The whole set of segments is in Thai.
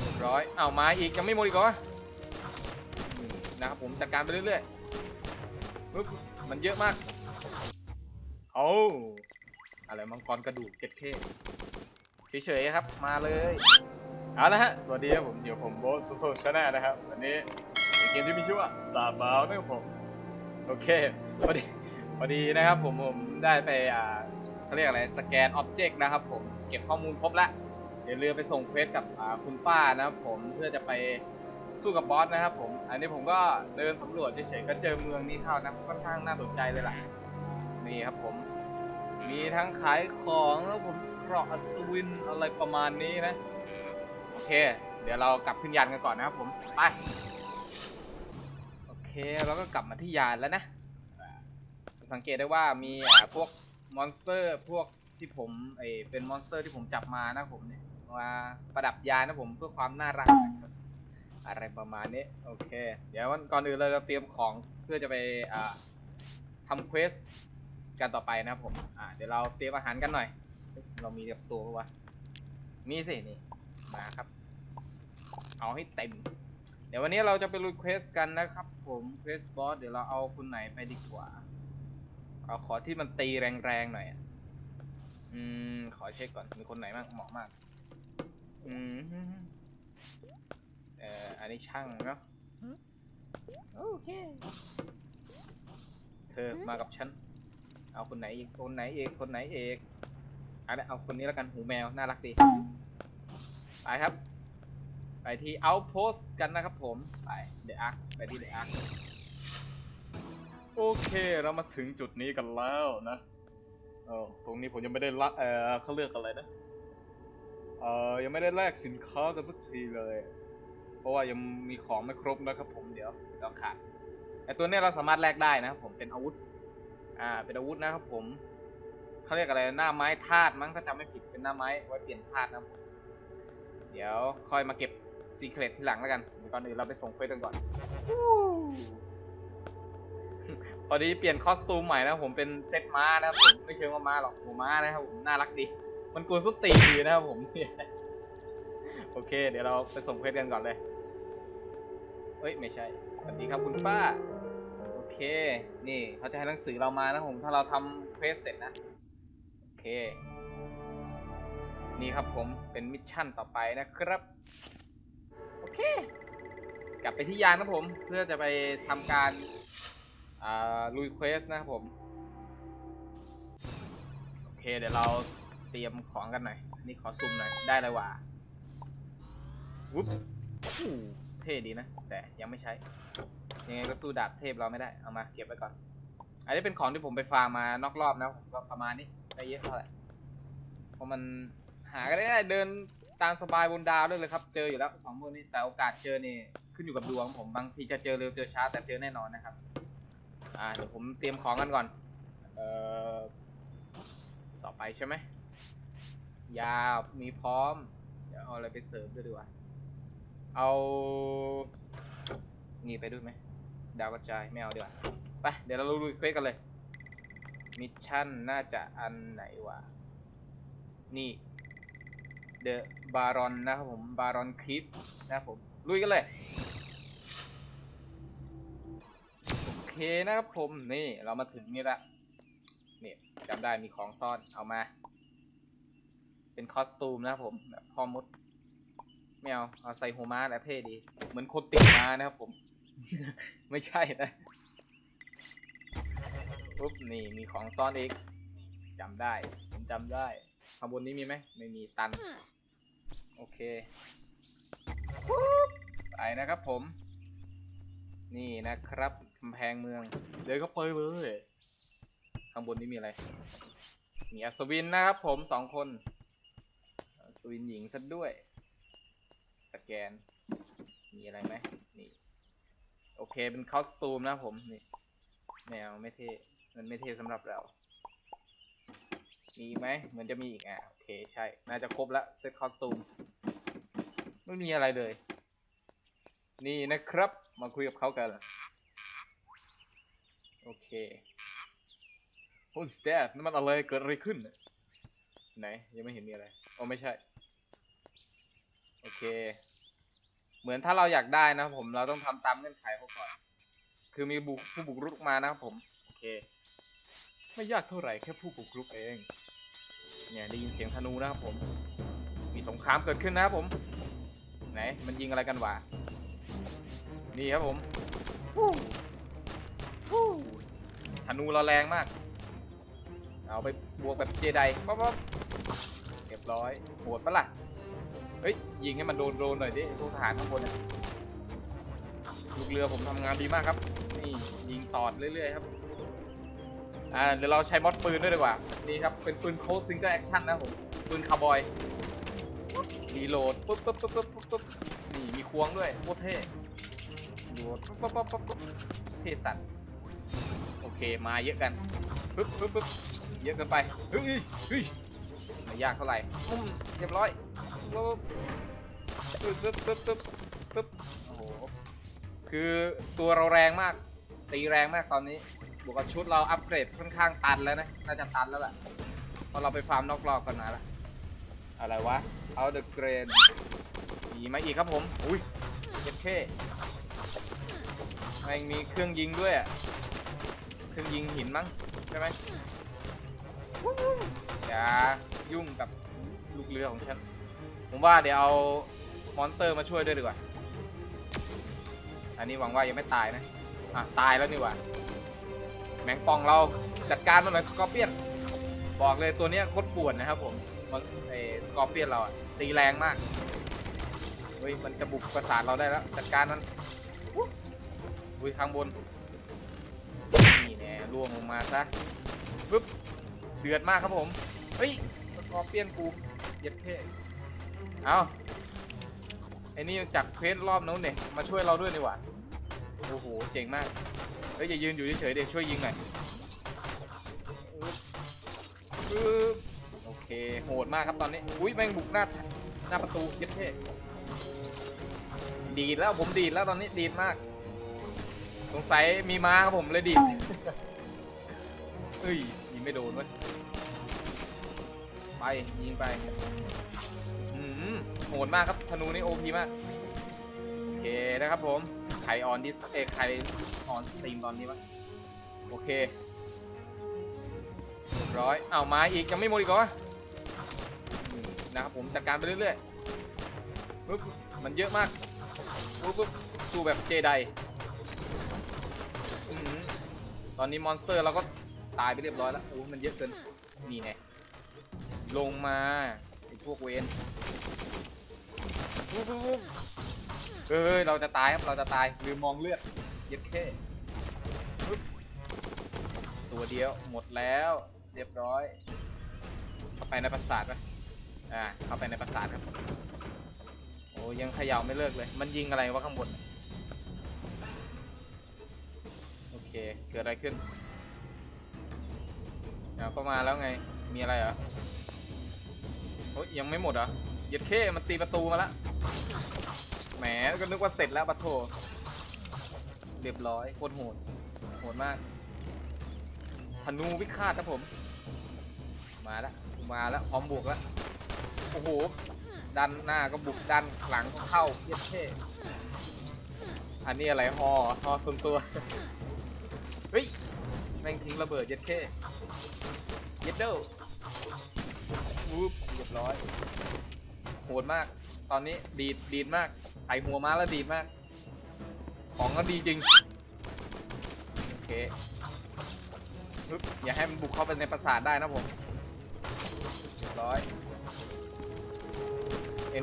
เรียบร้อยเอามาอีกยังไม่หมดอีกเหรอนี่นะครับผมจัดการไปเรื่อยๆปึ๊บมันเยอะมากเอาอะไรมังกรกระดูกเจ็ดเคเฉยๆครับ มาเลยเอาละฮะสวัสดีครับผมเดี๋ยวผมโบสโซชาแนลนะครับวันนี้เป็นเกมที่มีชื่อว่าตาบาวนะครับผมโอเคพอดีพอดีนะครับผมผมได้ไปอ่าเขาเรียกอะไรสแกนอ็อบเจกต์นะครับผมเก็บข้อมูลครบแล้ว เดี๋ยวเรือไปส่งเควสกับคุณป้านะครับผมเพื่อจะไปสู้กับบอสนะครับผม อันนี้ผมก็เดินสำรวจเฉยๆก็เจอเมืองนี้เข้านะค่อนข้างน่าสนใจเลยล่ะ นี่ครับผม มีทั้งขายของแล้วผมเกราะอัศวินอะไรประมาณนี้นะ โอเค เดี๋ยวเรากลับขึ้นยานกันก่อนนะครับผม ไป โอเคเราก็กลับมาที่ยานแล้วนะ สังเกตได้ว่ามีพวกมอนสเตอร์พวกที่ผมเออเป็นมอนสเตอร์ที่ผมจับมานะผมเนี่ย มาประดับยานะผมเพื่อความน่ารักนะครับอะไรประมาณนี้โอเค เดี๋ยววันก่อนอื่นเราจะเตรียมของเพื่อจะไปทำเควสกันต่อไปนะครับผมอ่าเดี๋ยวเราเตรียมอาหารกันหน่อยเอ๊ะเรามีกับตัวปะวะมีสินี่มาครับ เอาให้เต็ม เดี๋ยววันนี้เราจะไปลุยเควสกันนะครับ ผมเควสบอสเดี๋ยวเราเอาคุณไหนไปดีกว่าเอาขอที่มันตีแรงๆหน่อยอะอืมขอเช็คก่อนมีคนไหนบ้างเหมาะมาก อืมเอ่ออันนี้ช่างเนาะโอเค เธอมากับฉัน เอาคนไหนอีก คนไหนเอกคนไหนเอกอันนี้เอาคนนี้แล้วกันหูแมว น่ารักดี ไปครับ ไปที่ outpost กันนะครับผม ไป The Ark ไปที่ The Ark โอเคเรามาถึงจุดนี้กันแล้วนะ เออตรงนี้ผมยังไม่ได้ละเออเขาเลือกอะไรนะ เออยังไม่ได้แลกสินค้ากันสักทีเลย เพราะว่ายังมีของไม่ครบนะครับผมเดี๋ยวเดี๋ยวขาดไอตัวนี้เราสามารถแลกได้นะครับผมเป็นอาวุธ อ่า เป็นอาวุธนะครับผมเขาเรียกอะไรหน้าไม้ธาตุมั้งถ้าจำไม่ผิดเป็นหน้าไม้ไว้เปลี่ยนธาตุนะเดี๋ยวค่อยมาเก็บซีเครตทีหลังแล้วกันเดี๋ยวก่อนอื่นเราไปส่งเควสกันก่อนพอดีเปลี่ยนคอสตูมใหม่นะผมเป็นเซตม้านะครับผมไม่เชิงว่าม้าหรอกหัวม้านะครับผมน่ารักดี มันกูสุดตีดีนะครับผมโอเค เดี๋ยวเราไปส่งเควสกันก่อนเลย เอ้ย ไม่ใช่ สวัสดีครับคุณป้า โอเค นี่เขาจะให้หนังสือเรามานะผม ถ้าเราทำเควสเสร็จนะ โอเค นี่ครับผมเป็นมิชชั่นต่อไปนะครับ โอเค กลับไปที่ยานนะผม เพื่อจะไปทำการอ่าลุยเควสนะครับผม โอเค เดี๋ยวเรา เตรียมของกันหน่อยอันนี่ขอซูมหน่อย ได้เลยว่ะวุ๊บอู้เท่ดีนะ แต่ยังไม่ใช้ ยังไงก็สู้ดาบเทพเราไม่ได้ เอามาเก็บไว้ก่อน อันนี้เป็นของที่ผมไปฟาร์มมานอกรอบนะผมก็ประมาณนี้ไม่เยอะเท่าไหร่เพราะมันหากันได้เดินตามสบายบนดาวด้วยเลยครับ เจออยู่แล้วสองพวกนี้ แต่โอกาสเจอนี่ขึ้นอยู่กับดวงผม บางทีจะเจอเร็วเจอช้าแต่เจอแน่นอนนะครับ อ่าเดี๋ยวผมเตรียมของกันก่อน เอ่อ ต่อไปใช่ไหม ยามีพร้อม เดี๋ยวเอาอะไรไปเสริมด้วยดีกว่า เอา นี่ไปด้วยไหม ดาวกระจายไม่เอาดีกว่า ไป เดี๋ยวเราลุยเควสกันเลย มิชชั่นน่าจะอันไหนวะ นี่ เดอะบารอนนะครับผม บารอนคลิปนะครับผม ลุยกันเลยโอเคนะครับผมนี่เรามาถึงนี่ละนี่จำได้มีของซ่อนเอามา เป็นคอสตูมนะครับผมแบบพอมดไม่เอาเอาใส่หัวม้าแหละเท่ดี เหมือนคนติดม้านะครับผม ไม่ใช่นะปุ๊บนี่มีของซ่อนอีกจำได้ผมจำได้ข้างบนนี้มีไหมไม่มีตัน โอเคปุ๊บไปนะครับผม นี่นะครับกำแพงเมือง เดินเข้าไปเลยข้างบนนี้มีอะไร มีอัศวินนะครับผมสองคน วินหญิงซะด้วย สแกน มีอะไรไหมนี่ โอเคเป็นคอสตูมนะผม นี่แมวไม่เท่ มันไม่เท่สำหรับเรา มีไหมเหมือนจะมีอีกอะ โอเคใช่ น่าจะครบละเซตคอสตูม ไม่มีอะไรเลย นี่นะครับ มาคุยกับเขากัน โอเคโอ้สเตทนั่นมันอะไร เกิดอะไรขึ้น ไหน ยังไม่เห็นมีอะไรโอ้ไม่ใช่ โอเค เหมือนถ้าเราอยากได้นะครับผมเราต้องทำตามเงื่อนไขเขาก่อน คือมีบุกผู้บุกรุกมานะครับผมโอเค ไม่ยากเท่าไหร่แค่ผู้บุกรุกเอง เนี่ยได้ยินเสียงธนูนะครับผม มีสงครามเกิดขึ้นนะครับผม ไหนมันยิงอะไรกันวะนี่ครับผมธนูเราแรงมาก เอาไปบวกแบบเจไดป๊อปป๊อปเรียบร้อยโหดปะล่ะ เฮ้ยยิงให้มันโดนโดนหน่อยดิพวกทหารข้างบนน่ะลูกเรือผมทำงานดีมากครับ นี่ยิงตอดเรื่อยๆครับอ่าเดี๋ยวเราใช้มอดปืนด้วยดีกว่า นี่ครับเป็นปืนโค้ดซิงเกิลแอคชั่นนะผมปืนคาร์บอยรีโหลดปุ๊บปุ๊บปุ๊บปุ๊บปุ๊บปุ๊บนี่มีควงด้วยโคตรเท่โหลดปุ๊บปุ๊บปุ๊บปุ๊บปุ๊บเท่สัตว์โอเคมาเยอะกันปุ๊บปุ๊บปุ๊บเยอะเกินไปเฮ้ยเฮ้ย ไม่ยากเท่าไหร่อืมเรียบร้อยปุ๊บปุ๊บปุ๊บปุ๊บปุ๊บปุ๊บโอ้โหคือตัวเราแรงมาก ตีแรงมากตอนนี้บวกกับชุดเราอัปเกรดค่อนข้างตันแล้วนะน่าจะตันแล้วแหละพราะเราไปฟาร์มนอกรอบกันมาล้วอะไรวะเอาเดอะเกรนมีมาอีกครับผม อุ้ยเจ็ดเคมันมีเครื่องยิงด้วยอะเครื่องยิงหินมั้งใช่ไหม อย่ายุ่งกับลูกเรือของฉัน ผมว่าเดี๋ยวเอามอนสเตอร์มาช่วยด้วยดีกว่า อันนี้หวังว่ายังไม่ตายนะ อะ ตายแล้วนี่หว่า แมงป่องเราจัดการมันหน่อยสกอร์เปียน บอกเลยตัวเนี้ยโคตรป่วนนะครับผมมันไอ้สกอร์เปียนเราอะตีแรงมาก เฮ้ย มันจะบุกประสาทเราได้แล้ว จัดการมันอุ๊ยอุ้ยข้างบน นี่แน่ล่วงลงมาซะปึ๊บ เดือดมากครับผม เฮ้ยสกอร์เปียนกูเย็ดเท่เอาไอ้นี่จากเควสรอบนู้นเนี่ยมาช่วยเราด้วยนี่หว่าโอ้โหเจ๋งมากเฮ้ยอย่ายืนอยู่เฉยๆเดี๋ยวช่วยยิงหน่อยโอเคโหดมากครับตอนนี้อุ้ยแม่งบุกหน้าหน้าประตูเย็ดเท่ดีดแล้วผมดีดแล้วตอนนี้ดีดมาก สงสัยมีม้าครับผมเลยดีดเฮ้ยยิงไม่โดนเว้ย ไปยิงไปอืมโหดมากครับธนูนี่โอพีมากโอเคนะครับผมใครออนดิสเอยใครออนสตรีมตอนนี้วะโอเคเรียบร้อยเอามาอีกยังไม่หมดอีกเหรอนะครับผมจัดการไปเรื่อยๆปึ๊บมันเยอะมากปึ๊บปึ๊บสู้แบบเจไดตอนนี้มอนสเตอร์เราก็ตายไปเรียบร้อยแล้วโอ้มันเยอะเกินนี่ไง ลงมาไอ้พวกเวนปึ๊บปึ๊บปึ๊บเฮ้ยเราจะตายครับเราจะตายลืมมองเลือดเย็ดแค่ปึ๊บตัวเดียวหมดแล้วเรียบร้อย เข้าไปในปราสาทไหมอ่าเข้าไปในปราสาทครับโอ้ยังเขย่าไม่เลิกเลย มันยิงอะไรวะข้างบนโอเคเกิดอะไรขึ้นเอาก็มาแล้วไงมีอะไรเหรอโอ้ยยังไม่หมดเหรอเย็ดเข้มันตีประตูมาล้วแหมก็นึกว่าเสร็จแล้วปะโถเรียบร้อยโคตรโหดโหดมากธนูวิฆาตครับผม มาแล้วมาแล้วพร้อมบวกแล้วโอ้โหดันหน้าก็บุกดันหลังก็เข้าเย็ดเท่อันนี้อะไรฮอฮอส่วนตัวเฮ้ยแม่งทิ้งระเบิดเย็ดเท่เย็ดเด้อวูบ รียบร้อยโหดมาก ตอนนี้ดีดดีดมากใส่หัวม้าแล้วดีดมาก ของก็ดีจริง โอเคปึ๊บอย่าให้มันบุกเข้าไปในปราสาทได้นะผมเรียบร้อย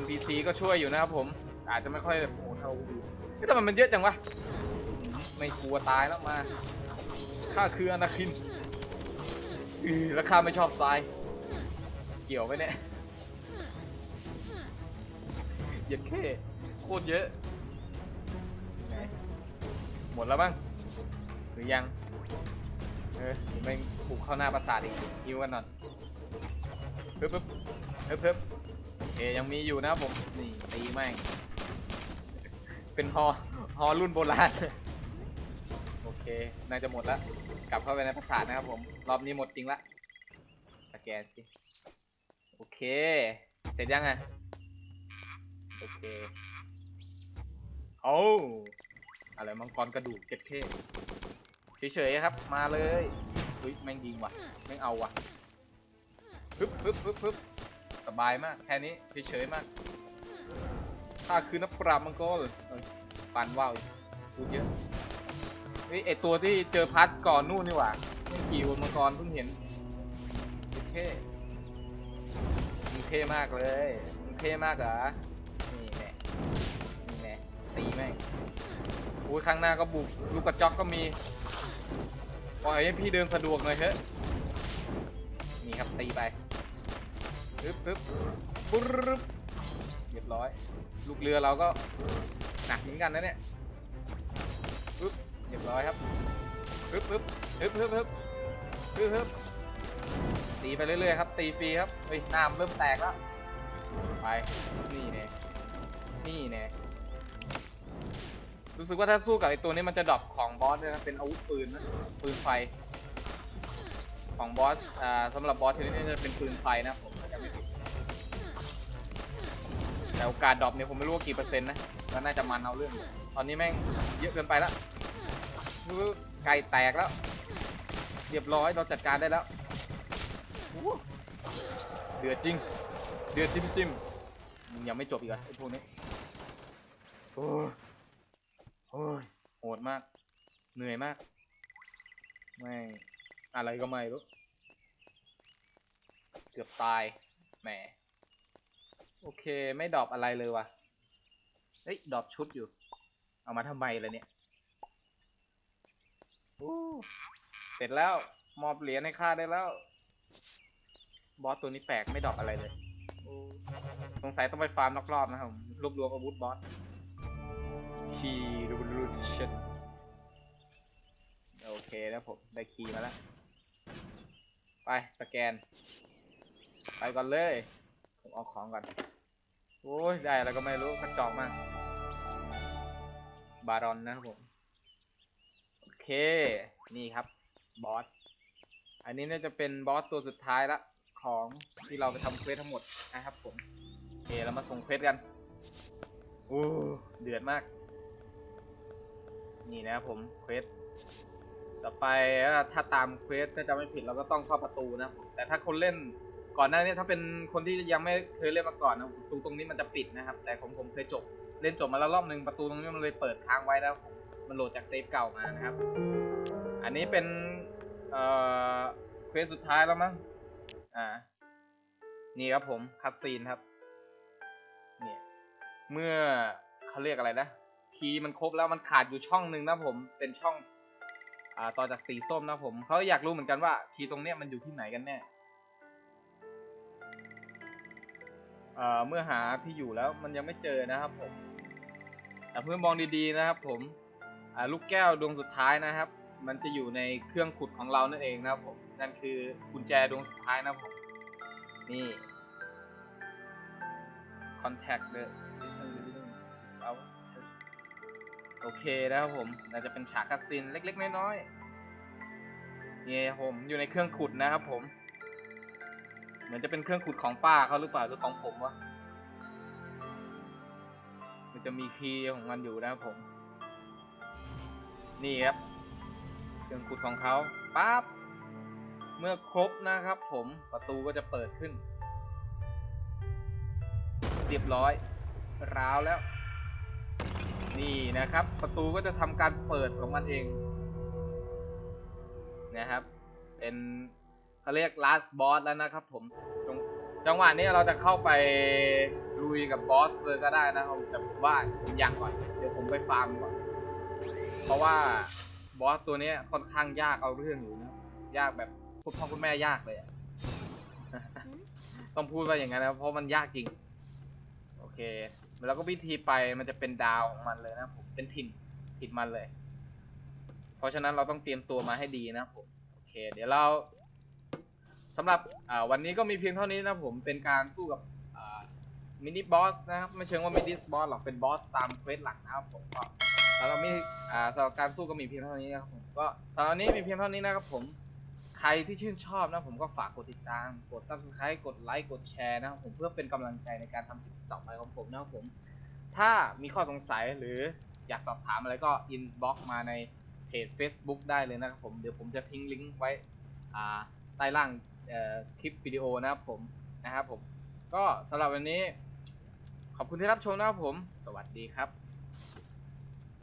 NPC ก็ช่วยอยู่นะครับผม อาจจะไม่ค่อยแบบโหเท่าก็แต่มันมันเยอะจังวะ ไม่กลัวตายแล้วมา ข้าคืออนาคินอือแล้วข้าไม่ชอบทราย เกี่ยวไหมเนี่ย เย็นแค่โคตรเยอะไหนหมดแล้วบ้างหรือยัง เออเดี๋ยวแม่งบุกเข้าหน้าปราสาทอีกฮิวกันหน่อยเพิ่มเพิ่มเพิ่มเพิ่มโอเคยังมีอยู่นะครับผมนี่ตีแม่ง เป็นฮอฮอรุ่นโบราณ โอเคน่าจะหมดแล้วกลับเข้าไปในปราสาทนะครับผม รอบนี้หมดจริงละ สแกนสิ โอเค เสร็จยังไง โอเค เอาอะไรมังกรกระดูกเจ็ดเท่เฉยๆครับ มาเลยเฮ้ยแม่งยิงว่ะแม่งเอาว่ะฮึบฮึบฮึบฮึบสบายมาก แค่นี้เฉยๆมากข้าคือนักปราบมังกรเอ้ยปานว่าวอีกพูดเยอะเฮ้ยไอตัวที่เจอพัดก่อนนู่นนี่หว่าแม่งขี่บนมังกรเพิ่งเห็นเท่มึงเท่มากเลยมึงเท่มากเหรอ ตีแม่งอุ้ยข้างหน้าก็บุกลูกกระจอกก็มีปล่อยให้พี่เดินสะดวกหน่อยเถอะนี่ครับตีไปปึ๊บปึ๊บปุ๊บเรียบร้อย ลูกเรือเราก็หนักเหมือนกันนะเนี่ยปึ๊บเรียบร้อยครับปึ๊บปึ๊บปึ๊บปึ๊บปึ๊บปึ๊บปึ๊บตีไปเรื่อยๆครับ ตีฟรีครับเฮ้ยน้ำเริ่มแตกแล้วไปนี่แน่นี่แน่ รู้สึกว่าถ้าสู้กับไอตัวนี้มันจะดรอปของบอสด้วยนะเป็นอาวุธปืนนะปืนไฟ ของบอสอ่าสำหรับบอสชนิดนี้จะเป็นปืนไฟนะผมจะไม่ผิดแต่โอกาสดรอปเนี่ยผมไม่รู้ว่ากี่เปอร์เซ็นต์นะก็น่าจะมันเอาเรื่อง ตอนนี้แม่งเยอะเกินไปแล้วอื้อไก่แตกแล้วเรียบร้อยเราจัดการได้แล้วเดือดจริง เดือดจิ้มจิ้มยังไม่จบอีกเหรอไอพวกนี้ อ้ยโหดมาก เหนื่อยมาก ไม่ อะไรก็ไม่รู้ เกือบตาย แหม โอเค ไม่ดรอปอะไรเลยวะเฮ้ย ดรอปชุดอยู่ เอามาทำไมล่ะเนี่ยเสร็จแล้ว มอบเหรียญให้ข้าได้แล้ว บอสตัวนี้แปลกไม่ดรอปอะไรเลย สงสัยต้องไปฟาร์มรอบๆนะครับ รวบรวมอาวุธบอส คีย์รูลูชันโอเคนะผมได้คีย์มาแล้ว ไปสแกน ไปก่อนเลย ผมเอาของก่อน โอ้ยได้แล้วก็ไม่รู้กระจอกมาก บารอนนะครับผม โอเค นี่ครับ บอส อันนี้น่าจะเป็นบอสตัวสุดท้ายละของที่เราไปทำเควสทั้งหมดนะครับผม โอเคเรามาส่งเควสกัน โอ้ เดือดมาก นี่นะครับผมเควสต่อไปถ้าตามเควสถ้าจะไม่ผิดเราก็ต้องเข้าประตูนะแต่ถ้าคนเล่นก่อนหน้านี้ถ้าเป็นคนที่ยังไม่เคยเล่นมาก่อนนะประตูตรงนี้มันจะปิดนะครับ แต่ผมผมเคยจบเล่นจบมาแล้วรอบหนึ่งประตูตรงนี้มันเลยเปิดค้างไว้แล้วมมันโหลดจากเซฟเก่ามานะครับ อันนี้เป็นเอ่อเควสสุดท้ายแล้วมั้งอ่านี่ครับผมคัดซีนครับเนี่ยเมื่อเขาเรียกอะไรนะ คีย์มันครบแล้วมันขาดอยู่ช่องหนึ่งนะผมเป็นช่องอ่าต่อจากสีส้มนะผมเขาอยากรู้เหมือนกันว่าคีย์ตรงเนี้ยมันอยู่ที่ไหนกันแน่เอ่อเมื่อหาที่อยู่แล้วมันยังไม่เจอนะครับผมแต่เพื่อนมองดีๆนะครับ ผมอ่าลูกแก้วดวงสุดท้ายนะครับ มันจะอยู่ในเครื่องขุดของเรานั่นเองนะครับผมนั่นคือกุญแจดวงสุดท้ายนะครับผมนี่ contact the listen living is out โอเคนะครับผมน่าจะเป็นฉากคัดซีนเล็ก ๆ น้อยๆนี่ผมอยู่ในเครื่องขุดนะครับผม เหมือนจะเป็นเครื่องขุดของป้าเขาหรือเปล่าหรือของผมวะมันจะมีคีย์ของมันอยู่นะครับผม นี่ครับ เครื่องขุดของเขาปั๊บเมื่อครบนะครับผมประตูก็จะเปิดขึ้น เรียบร้อยร้าวแล้ว นี่นะครับ ประตูก็จะทำการเปิดของมันเองนะครับ เป็นเขาเรียก last boss แล้วนะครับผมจงจังหวะนี้เราจะเข้าไปลุยกับบอสเลยก็ได้นะครับแต่ผมว่าผมยังก่อน เดี๋ยวผมไปฟาร์มก่อน เพราะว่าบอสตัวนี้ค่อนข้างยากเอาเรื่องอยู่นะ ยากแบบคุณพ่อคุณแม่ยากเลยอะต้องพูดว่าอย่างนั้นนะเพราะมันยากจริง โอเค แล้วก็วิธีไปมันจะเป็นดาวของมันเลยนะผมเป็นถิ่นถิ่นมันเลย เพราะฉะนั้นเราต้องเตรียมตัวมาให้ดีนะผมโอเค เดี๋ยวเราสำหรับวันนี้ก็มีเพียงเท่านี้นะผมเป็นการสู้กับมินิบอสนะครับไม่เชิงว่ามินิบอสหรอกเป็นบอสตามเควสหลักนะครับผมก็สำหรับมีอ่สำหรับการสู้ก็มีเพียงเท่านี้นะครับผมก็สำหรับวันนี้มีเพียงเท่านี้นะครับผม ใครที่ชื่นชอบนะผมก็ฝากกดติดตาม กด subscribe กดไลค์กดแชร์นะครับผมเพื่อเป็นกำลังใจในการทำคลิปต่อไปของผมนะครับผม ถ้ามีข้อสงสัยหรืออยากสอบถามอะไรก็อินบ็อกมาในเพจ Facebook ได้เลยนะครับผมเดี๋ยวผมจะทิ้งลิงก์ไว้ใต้ล่างคลิปวิดีโอนะครับผมนะครับผม ก็สำหรับวันนี้ ขอบคุณที่รับชมนะครับผม สวัสดีครับ